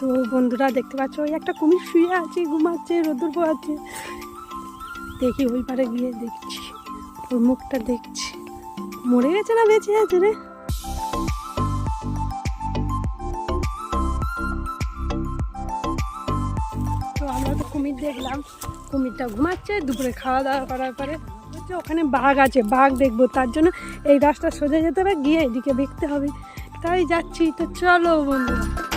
তো বন্ধুরা দেখতে পাচ্ছ ওই একটা কুমির শুয়ে আছে, ঘুমাচ্ছে, রোদ্দুর পোয়াচ্ছে দেখি ওই পারে গিয়ে দেখছি, ওর মুখটা দেখছি। মরে গেছে না বেঁচে আছে রে? তো আমরা তো কুমির দেখলাম, কুমিরটা ঘুমাচ্ছে, দুপুরে খাওয়া দাওয়া করার পরে হচ্ছে ওখানে বাঘ আছে, বাঘ দেখব। তার জন্য এই রাস্তা সোজা যেতে হবে, গিয়ে এদিকে দেখতে হবে। তাই যাচ্ছি, তো চলো বন্ধুরা।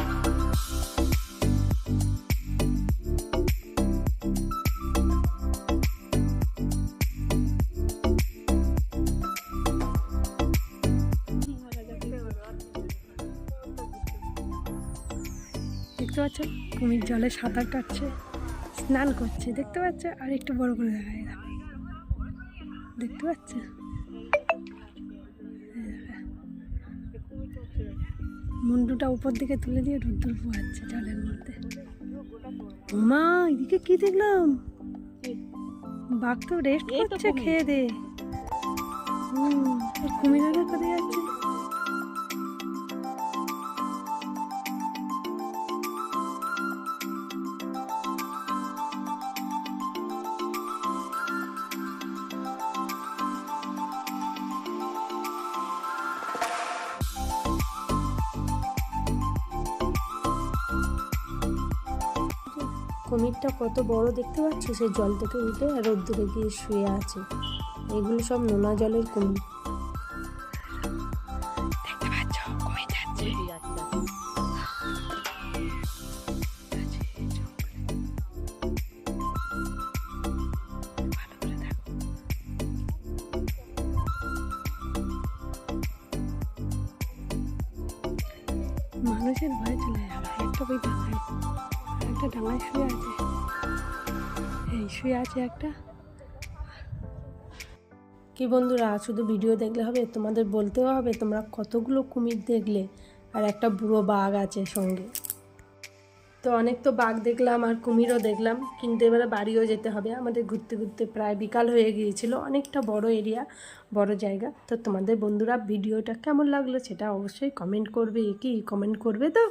দেখতে পাচ্ছ কুমির জলে সাঁতার কাটছে স্নান করছে দেখতে পাচ্ছ? আর একটু বড় করে দেখা। যায় দেখতে পাচ্ছ? মুন্ডুটা উপর দিকে তুলে দিয়ে রুদ্দুর পোয়াচ্ছে জলের মধ্যে। মা এদিকে কি দেখলাম? বাঘ তো রেস্ট করছে খেয়ে দে। হুম। কুমিরটা কত বড় দেখতে পাচ্ছ? সে জল থেকে উঠে আর রোদ্দুরে গিয়ে শুয়ে আছে। এগুলো সব নোনা জলের কুমির। মানুষের ভয় চলে যাবে একটা ডাঙায় আর একটা ডাঙায় শুয়ে আছে। এই শুয়ে আছে একটা। কি বন্ধুরা, শুধু ভিডিও দেখলে হবে, তোমাদের বলতেও হবে তোমরা কতগুলো কুমির দেখলে আর একটা বুড়ো বাঘ আছে সঙ্গে। তো অনেক তো বাঘ দেখলাম আর কুমিরও দেখলাম, কিন্তু এবারে বাড়িও যেতে হবে। আমাদের ঘুরতে ঘুরতে প্রায় বিকাল হয়ে গিয়েছিল, অনেকটা বড় এরিয়া, বড় জায়গা। তো তোমাদের বন্ধুরা, ভিডিওটা কেমন লাগল সেটা অবশ্যই কমেন্ট করবে, কি কমেন্ট করবে তো?